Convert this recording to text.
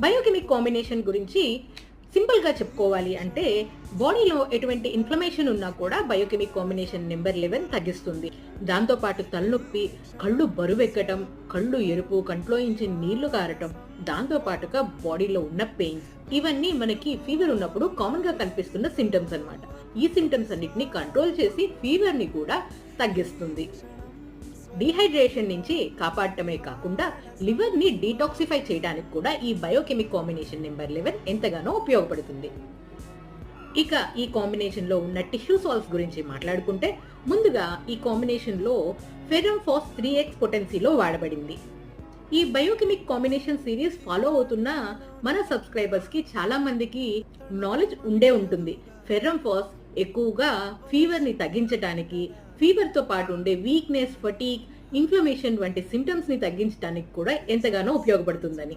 Biochemic combination గురించి సింపుల్గా చెప్పుకోవాలి అంటే బాడీలో ఎటువంటి ఇన్ఫ్లమేషన్ ఉన్నా కూడా బయోకెమిక్ కాంబినేషన్ నెంబర్ లెవెన్ తగ్గిస్తుంది. దాంతోపాటు తలనొప్పి కళ్ళు బరువెక్కటం కళ్ళు ఎరుపు కంట్లోంచి నీళ్ళు కారటం దాంతోపాటుగా బాడీలో ఉన్న పెయిన్స్ ఇవన్నీ మనకి ఫీవర్ ఉన్నప్పుడు కామన్గా కనిపిస్తున్న సిమ్టమ్స్ అన్నమాట. ఈ సిమ్టమ్స్ అన్నిటిని కంట్రోల్ చేసి ఫీవర్ని కూడా తగ్గిస్తుంది. డీహైడ్రేషన్ నుంచి కాపాడటమే కాకుండా లివర్ని డీటాక్సిఫై చేయడానికి కూడా ఈ బయోకెమిక్ కాంబినేషన్ నెంబర్ లెవెన్ ఎంతగానో ఉపయోగపడుతుంది. ఇక ఈ కాంబినేషన్లో ఉన్న టిష్యూ సాల్స్ గురించి మాట్లాడుకుంటే ముందుగా ఈ కాంబినేషన్లో ఫెరమ్ త్రీ ఎక్స్ పొటెన్సీలో వాడబడింది. ఈ బయోకెమిక్ కాంబినేషన్ సిరీస్ ఫాలో అవుతున్న మన సబ్స్క్రైబర్స్కి చాలా మందికి నాలెడ్జ్ ఉండే ఉంటుంది. ఫెర్రమ్ ఫాస్ ఎక్కువగా ఫీవర్ని తగ్గించడానికి ఫీవర్తో పాటు ఉండే వీక్నెస్ ఫటీక్ ఇన్ఫ్లమేషన్ వంటి సిమ్టమ్స్ని తగ్గించడానికి కూడా ఎంతగానో ఉపయోగపడుతుందని.